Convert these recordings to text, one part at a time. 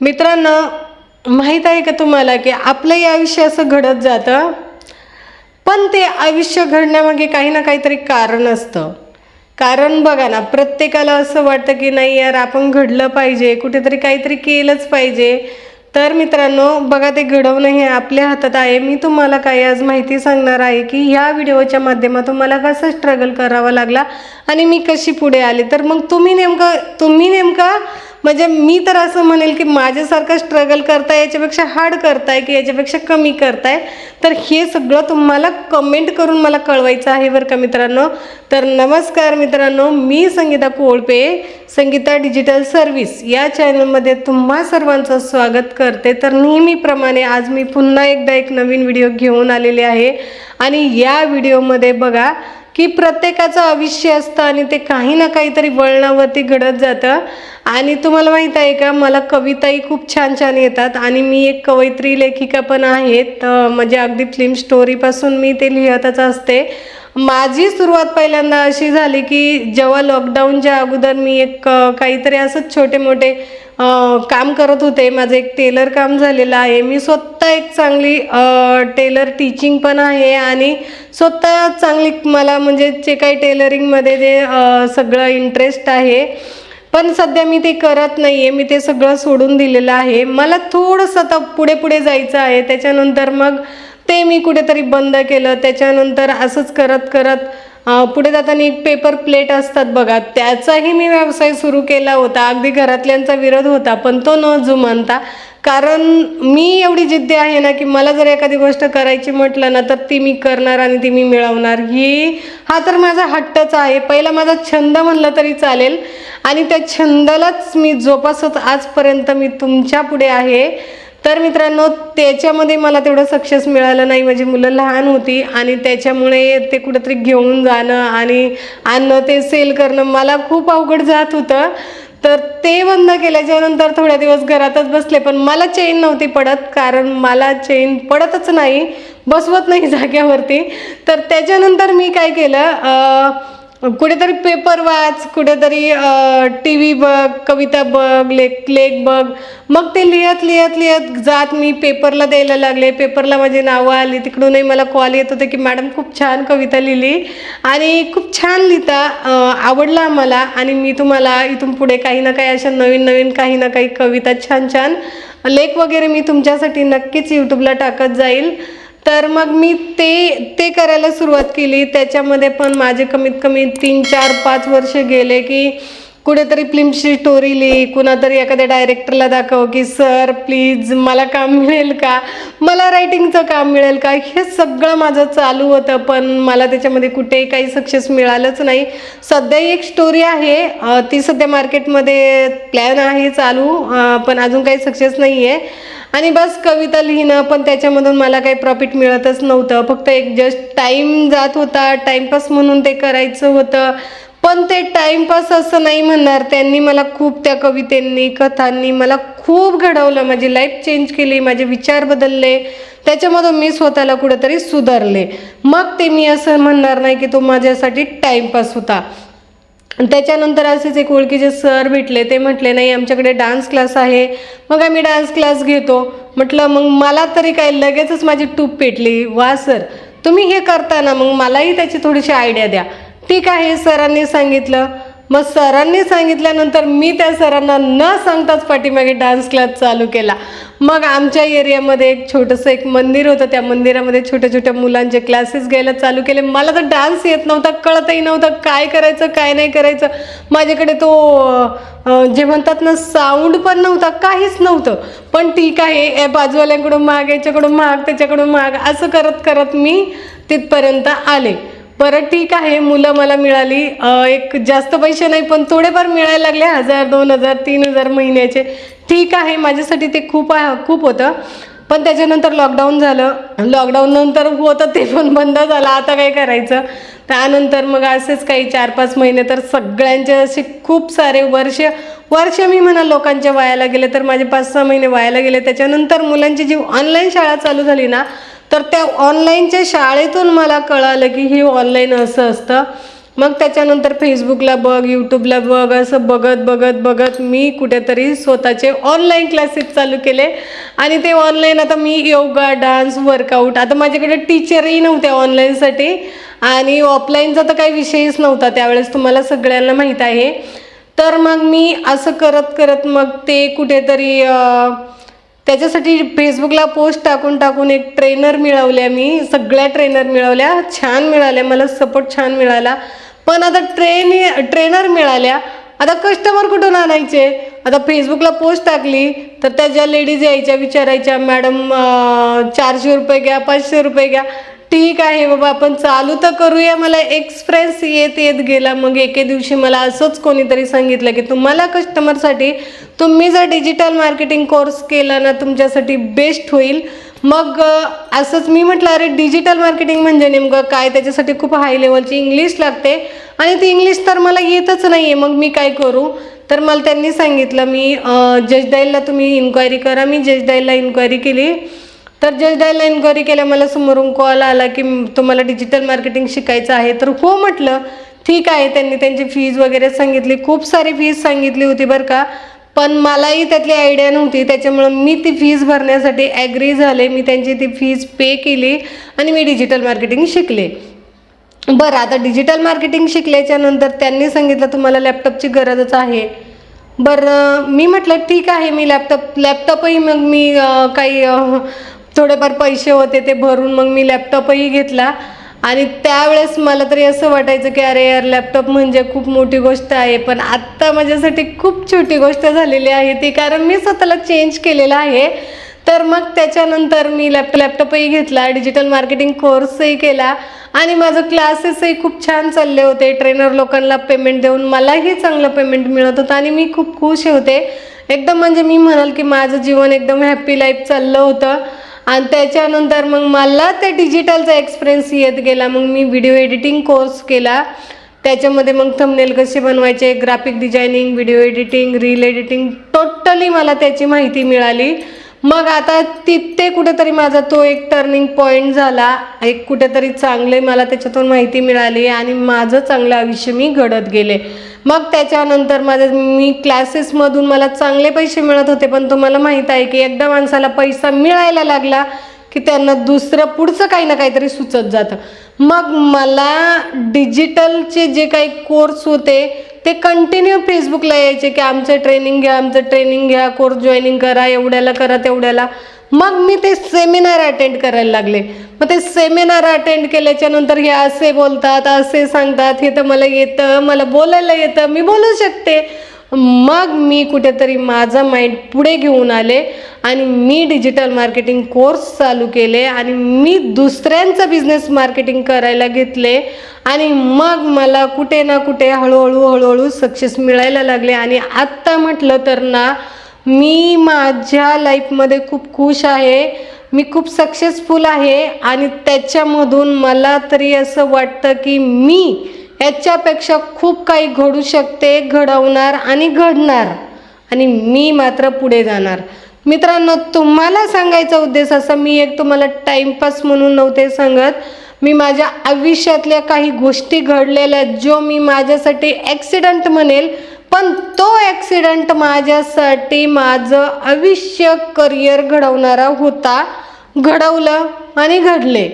मित्रांनो माहीत आहे का तुम्हाला की आपलंही आयुष्य असं घडत जातं पण ते आयुष्य घडण्यामागे काही ना काहीतरी कारण असतं. कारण बघा ना प्रत्येकाला असं वाटतं की नाही यार आपण घडलं पाहिजे कुठेतरी काहीतरी केलंच पाहिजे. तर मित्रांनो बघा ते घडवणं हे आपल्या हातात आहे. मी तुम्हाला काही आज माहिती सांगणार आहे की ह्या व्हिडिओच्या माध्यमातून मला कसा स्ट्रगल करावा लागला आणि मी कशी पुढे आले. तर मग तुम्ही नेमकं तुम्ही नेमका म्हणजे मी तर असं म्हणेल की माझ्यासारखं स्ट्रगल करताय याच्यापेक्षा हार्ड करताय की याच्यापेक्षा कमी करताय. तर हे सगळं तुम्हाला कमेंट करून मला कळवायचं आहे बरं का मित्रांनो. तर नमस्कार मित्रांनो मी संगीता कोळपे संगीता डिजिटल सर्व्हिस या चॅनलमध्ये तुम्हा सर्वांचं स्वागत करते. तर नेहमीप्रमाणे आज मी पुन्हा एकदा एक नवीन व्हिडिओ घेऊन आलेले आहे. आणि या व्हिडिओमध्ये बघा की प्रत्येकाचं आयुष्य असतं आणि ते काही ना काहीतरी वळणावरती घडत जातं. आणि तुम्हाला माहीत आहे का मला कविताही खूप छान छान येतात आणि मी एक कवयित्री लेखिका पण आहे तर म्हणजे अगदी फिल्म स्टोरीपासून मी ते लिहितच असते. माझी सुरुवात पहिल्यांदा अशी झाली की जेव्हा लॉकडाऊनच्या अगोदर मी एक काहीतरी असंच छोटे मोठे काम करत होते. माझं एक टेलर काम झालेलं आहे. मी स्वतः एक चांगली टेलर टीचिंग पण आहे आणि स्वतः चांगली मला म्हणजे जे काही टेलरिंगमध्ये जे सगळं इंटरेस्ट आहे पण सध्या मी ते करत नाही आहे मी ते सगळं सोडून दिलेलं आहे. मला थोडंसं आता पुढे पुढे जायचं आहे. त्याच्यानंतर मग ते मी कुठेतरी बंद केलं. त्याच्यानंतर असंच करत करत पुढे जाताना एक पेपर प्लेट असतात बघा. त्याचाही मी व्यवसाय सुरू केला होता. अगदी घरातल्यांचा विरोध होता पण तो न जुमानता. कारण मी एवढी जिद्दी आहे ना की मला जर एखादी गोष्ट करायची म्हटलं ना तर ती मी करणार आणि ती मी मिळवणार. ही हा तर माझा हट्टच आहे. पहिला माझा छंद म्हणलं तरी चालेल. आणि त्या छंदालाच मी जोपासत आजपर्यंत मी तुमच्यापुढे आहे. तर मित्रांनो त्याच्यामध्ये मला तेवढं सक्सेस मिळालं नाही. माझी मुलं लहान होती आणि त्याच्यामुळे ते कुठंतरी घेऊन जाणं आणि आणणं ते सेल करणं मला खूप अवघड जात होतं. तर ते बंद केल्याच्यानंतर थोड्या दिवस घरातच बसले पण मला चेन नव्हती पडत कारण मला चेन पडतच नाही बसवत नाही जाग्यावरती. तर त्याच्यानंतर मी काय केलं कुठेतरी पेपर वाच कुठेतरी टी व्ही बघ कविता बघ लेख लेख बघ. मग ते लिहत लिहत लिहत जात मी पेपरला द्यायला लागले. पेपरला माझी नावं आली. तिकडूनही मला कॉल येत होते की मॅडम खूप छान कविता लिहिली आणि खूप छान लिहिता. आवडला मला आणि मी तुम्हाला इथून पुढे काही ना काही अशा नवीन नवीन काही ना काही कविता छान छान लेख वगैरे मी तुमच्यासाठी नक्कीच यूट्यूबला टाकत जाईल. तर मग मी ते ते करायला सुरुवात केली. त्याच्यामध्ये पण माझे कमीत कमी तीन चार पाच वर्ष गेले की कुठेतरी फिल्मची स्टोरी लिही कुणातरी एखाद्या डायरेक्टरला दाखव की सर प्लीज मला काम मिळेल का? मला रायटिंगचं काम मिळेल का? हे सगळं माझं चालू होतं पण मला त्याच्यामध्ये कुठेही काही सक्सेस मिळालंच नाही. सध्या एक स्टोरी आहे ती सध्या मार्केटमध्ये प्लॅन आहे चालू पण अजून काही सक्सेस नाही आहे आणि बस कविता लिहिणं पण त्याच्यामधून मला काही प्रॉफिट मिळतच नव्हतं. फक्त एक जस्ट टाईम जात होता टाईमपास म्हणून ते करायचं होतं. पण ते टाइमपास असं नाही म्हणणार. त्यांनी मला खूप त्या कवितेंनी कथांनी मला खूप घडवलं. माझी लाईफ चेंज केली माझे विचार बदलले. त्याच्यामधून मी स्वतःला कुठेतरी सुधारले. मग ते मी असं म्हणणार नाही की तो माझ्यासाठी टाइमपास होता. त्याच्यानंतर असेच एक ओळखीचे सर भेटले. ते म्हटले नाही आमच्याकडे डान्स क्लास आहे. मग आम्ही डान्स क्लास घेतो. म्हटलं मग मला तरी काय लगेचच माझी टूप पेटली. वा सर तुम्ही हे करताना मग मलाही त्याची थोडीशी आयडिया द्या. ठीक आहे सरांनी सांगितलं. मग सरांनी सांगितल्यानंतर मी त्या सरांना न सांगताच पाठीमागे डान्स क्लास चालू केला. मग आमच्या एरियामध्ये एक छोटंसं एक मंदिर होतं. त्या मंदिरामध्ये छोट्या छोट्या मुलांचे क्लासेस घ्यायला चालू केले. मला तर डान्स येत नव्हता कळतही नव्हतं काय करायचं काय नाही करायचं. माझ्याकडे तो जे म्हणतात ना साऊंड पण नव्हता काहीच नव्हतं. पण ठीक आहे या बाजूवाल्यांकडून माग याच्याकडून माग त्याच्याकडून माग असं करत करत मी तिथपर्यंत आले. बरं ठीक आहे. मुलं मला मिळाली. एक जास्त पैसे नाही पण थोडेफार मिळायला लागले. हजार दोन हजार तीन हजार महिन्याचे. ठीक आहे माझ्यासाठी ते खूप आहे खूप होतं. पण त्याच्यानंतर लॉकडाऊन झालं. लॉकडाऊन नंतर होतं ते पण बंद झालं. आता काय करायचं? त्यानंतर मग असेच काही चार पाच महिने तर सगळ्यांचे असे खूप सारे वर्ष वर्ष मी म्हणा लोकांच्या वायाला गेले तर माझे पाच सहा महिने वायाला गेले. त्याच्यानंतर मुलांची जी ऑनलाईन शाळा चालू झाली ना तर त्या ऑनलाईनच्या शाळेतून मला कळालं की ही ऑनलाईन असं असतं. मग त्याच्यानंतर फेसबुकला बघ यूट्यूबला बघ असं बघत बघत बघत मी कुठेतरी स्वतःचे ऑनलाईन क्लासेस चालू केले. आणि ते ऑनलाईन आता मी योगा डान्स वर्कआउट आता माझ्याकडे टीचरही नव्हत्या ऑनलाईनसाठी. आणि ऑफलाईनचा तर काही विषयच नव्हता त्यावेळेस तुम्हाला सगळ्यांना माहीत आहे. तर मग मी असं करत करत मग ते कुठेतरी त्याच्यासाठी फेसबुकला पोस्ट टाकून टाकून एक ट्रेनर मिळवल्या मी सगळ्या ट्रेनर मिळवल्या छान मिळाल्या मला सपोर्ट छान मिळाला. पण आता ट्रेन ट्रेनर मिळाल्या. आता कस्टमर कुठून आणायचे? आता फेसबुकला पोस्ट टाकली तर त्या ज्या लेडीज यायच्या विचारायच्या मॅडम चारशे रुपये घ्या पाचशे रुपये घ्या. ठीक आहे बाबा आपण चालू तर करूया. मला एक्सप्रेस येत येत गेला. मग एके दिवशी मला असंच कोणीतरी सांगितलं की तुम्हाला कस्टमरसाठी तुम्ही जर डिजिटल मार्केटिंग कोर्स केला ना तुमच्यासाठी बेस्ट होईल. मग असंच मी म्हटलं अरे डिजिटल मार्केटिंग म्हणजे नेमकं काय? त्याच्यासाठी खूप हाय लेवलची इंग्लिश लागते. आणि ती इंग्लिश तर मला येतच नाही आहे मग मी काय करू? तर मला त्यांनी सांगितलं मी जजदाईलला तुम्ही इन्क्वायरी करा. मी जजदाईलला इन्क्वायरी केली. तर जज डायला इन्क्वायरी केल्या मला समोरून कॉल आला की तुम्हाला डिजिटल मार्केटिंग शिकायचं आहे. तर हो म्हटलं ठीक आहे त्यांनी त्यांची फीज वगैरे सांगितली. खूप सारी फीज सांगितली होती बरं का. पण मलाही त्यातली आयडिया नव्हती. त्याच्यामुळं मी ती फीज भरण्यासाठी ॲग्री झाले. मी त्यांची ती फीज पे केली आणि मी डिजिटल मार्केटिंग शिकले. बरं आता डिजिटल मार्केटिंग शिकल्याच्या नंतर त्यांनी सांगितलं तुम्हाला लॅपटॉपची गरजच आहे. बरं मी म्हटलं ठीक आहे मी लॅपटॉप लॅपटॉपही मग मी काही थोडेफार पैसे होते ते भरून मग मी लॅपटॉपही घेतला. आणि त्यावेळेस मला तरी असं वाटायचं की अरे यार लॅपटॉप म्हणजे खूप मोठी गोष्ट आहे. पण आत्ता माझ्यासाठी खूप छोटी गोष्ट झालेली आहे ती कारण मी स्वतःला चेंज केलेलं आहे. तर मग त्याच्यानंतर मी लॅप लॅपटॉपही घेतला डिजिटल मार्केटिंग कोर्सही केला. आणि माझं क्लासेसही खूप छान चालले होते. ट्रेनर लोकांना पेमेंट देऊन मलाही चांगलं पेमेंट मिळत होतं आणि मी खूप खुश होते. एकदम म्हणजे मी म्हणाल की माझं जीवन एकदम हॅप्पी लाईफ चाललं होतं. आणि त्याच्यानंतर मग मला त्या डिजिटलचा एक्सपिरियन्स येत गेला. मग मी व्हिडिओ एडिटिंग कोर्स केला. त्याच्यामध्ये मग थंबनेल कसे बनवायचे graphic designing video editing reel editing totally मला त्याची माहिती मिळाली. मग आता तिथे कुठेतरी माझा तो एक टर्निंग पॉईंट झाला. एक कुठेतरी चांगले मला त्याच्यातून माहिती मिळाली आणि माझं चांगलं आयुष्य मी घडत गेले. मग त्याच्यानंतर माझं मी क्लासेसमधून मला चांगले पैसे मिळत होते पण तुम्हाला माहीत आहे की एकदा माणसाला पैसा मिळायला लागला की त्यांना दुसरं पुढचं काही ना काहीतरी सुचत जातं. मग मला डिजिटलचे जे काही कोर्स होते ते कंटिन्यू फेसबुकला यायचे की आमचं ट्रेनिंग घ्या आमचं ट्रेनिंग घ्या कोर्स जॉईनिंग करा एवढ्याला करा तेवढ्याला. मग मी ते सेमिनार अटेंड करायला लागले. मग ते सेमिनार अटेंड केल्याच्यानंतर हे असे बोलतात असे सांगतात हे तर मला येतं मला बोलायला येतं मी बोलू शकते. मग मी कुठेतरी माझा माइंड पुढे घेऊन आले. आणि मी डिजिटल मार्केटिंग कोर्स चालू केले आणि मी दुसऱ्यांचा बिझनेस मार्केटिंग करायला घेतले. आणि मग मला कुठे ना कुठे हळूहळू हळूहळू सक्सेस मिळायला लागले. आणि आत्ता म्हटलं तर ना मी माझ्या लाईफमध्ये खूप खुश आहे. मी खूप सक्सेसफुल आहे. आणि त्याच्यामधून मला तरी असं वाटतं की मी याच्यापेक्षा खूप काही घडू शकते घडवणार आणि घडणार. आणि मी मात्र पुढे जाणार. मित्रांनो तुम्हाला सांगायचा उद्देश असा मी एक तुम्हाला टाईमपास म्हणून नव्हते सांगत. मी माझ्या आयुष्यातल्या काही गोष्टी घडलेल्या जो मी माझ्यासाठी ॲक्सिडंट म्हणेल पण तो ॲक्सिडंट माझ्यासाठी माझं आयुष्य करिअर घडवणारा होता घडवलं आणि घडले.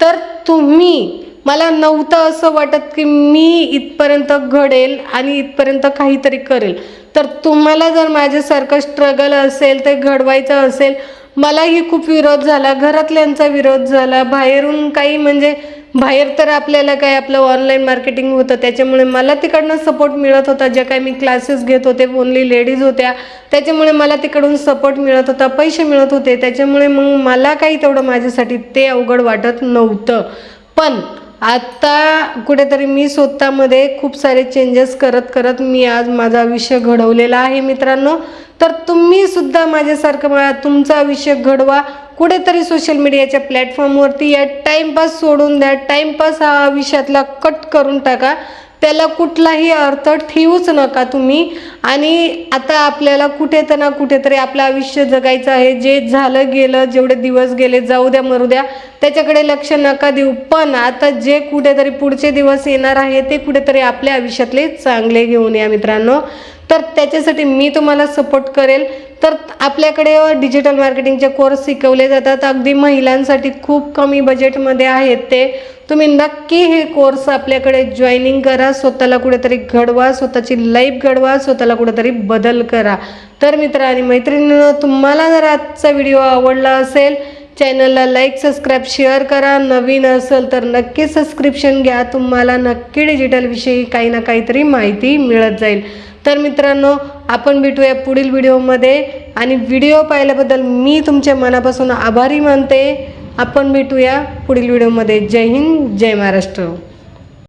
तर तुम्ही मला नव्हतं असं वाटत की मी इथपर्यंत घडेल आणि इथपर्यंत काहीतरी करेल. तर तुम्हाला जर माझ्यासारखं स्ट्रगल असेल ते घडवायचं असेल मलाही खूप विरोध झाला घरातल्यांचा विरोध झाला बाहेरून काही म्हणजे बाहेर तर आपल्याला काय आपलं ऑनलाईन मार्केटिंग होतं त्याच्यामुळे मला तिकडनं सपोर्ट मिळत होता ज्या काही मी क्लासेस घेत होते ओनली लेडीज होत्या त्याच्यामुळे मला तिकडून सपोर्ट मिळत होता पैसे मिळत होते त्याच्यामुळे मग मला काही तेवढं माझ्यासाठी ते अवघड वाटत नव्हतं. पण आत्ता कुठेतरी मी स्वतःमध्ये खूप सारे चेंजेस करत करत मी आज माझा आयुष्य घडवलेला आहे मित्रांनो. तर तुम्ही सुद्धा माझ्यासारखं मला तुमचा आयुष्य घडवा. कुठेतरी सोशल मीडियाच्या प्लॅटफॉर्मवरती या टाईमपास सोडून द्या. टाईमपास हा आयुष्यातला कट करून टाका. त्याला कुठलाही अर्थ ठेवूच नका तुम्ही. आणि आता आपल्याला कुठे तर ना कुठेतरी आपलं आयुष्य जगायचं आहे. जे झालं गेलं जेवढे दिवस गेले जाऊ द्या मरू द्या त्याच्याकडे लक्ष नका देऊ. पण आता जे कुठेतरी पुढचे दिवस येणार आहे ते कुठेतरी आपल्या आयुष्यातले चांगले घेऊन या मित्रांनो. तर त्याच्यासाठी मी तुम्हाला सपोर्ट करेल. तर आपल्याकडे डिजिटल मार्केटिंगचे कोर्स शिकवले जातात. अगदी महिलांसाठी खूप कमी बजेटमध्ये आहेत ते. तुम्ही नक्की हे कोर्स आपल्याकडे जॉईनिंग करा. स्वतःला कुठेतरी घडवा. स्वतःची लाईफ घडवा. स्वतःला कुठेतरी बदल करा. तर मित्र आणि मैत्रिणींनो तुम्हाला जर आजचा व्हिडिओ आवडला असेल चॅनलला लाईक सबस्क्राईब शेअर करा. नवीन असेल तर नक्की सबस्क्रिप्शन घ्या. तुम्हाला नक्की डिजिटलविषयी काही ना काहीतरी माहिती मिळत जाईल. तर मित्रांनो आपण भेटूया पुढील व्हिडिओमध्ये. आणि व्हिडिओ पाहिल्याबद्दल मी तुमच्या मनापासून आभारी मानते. आपण भेटूया पुढील व्हिडिओमध्ये. जय हिंद जय महाराष्ट्र.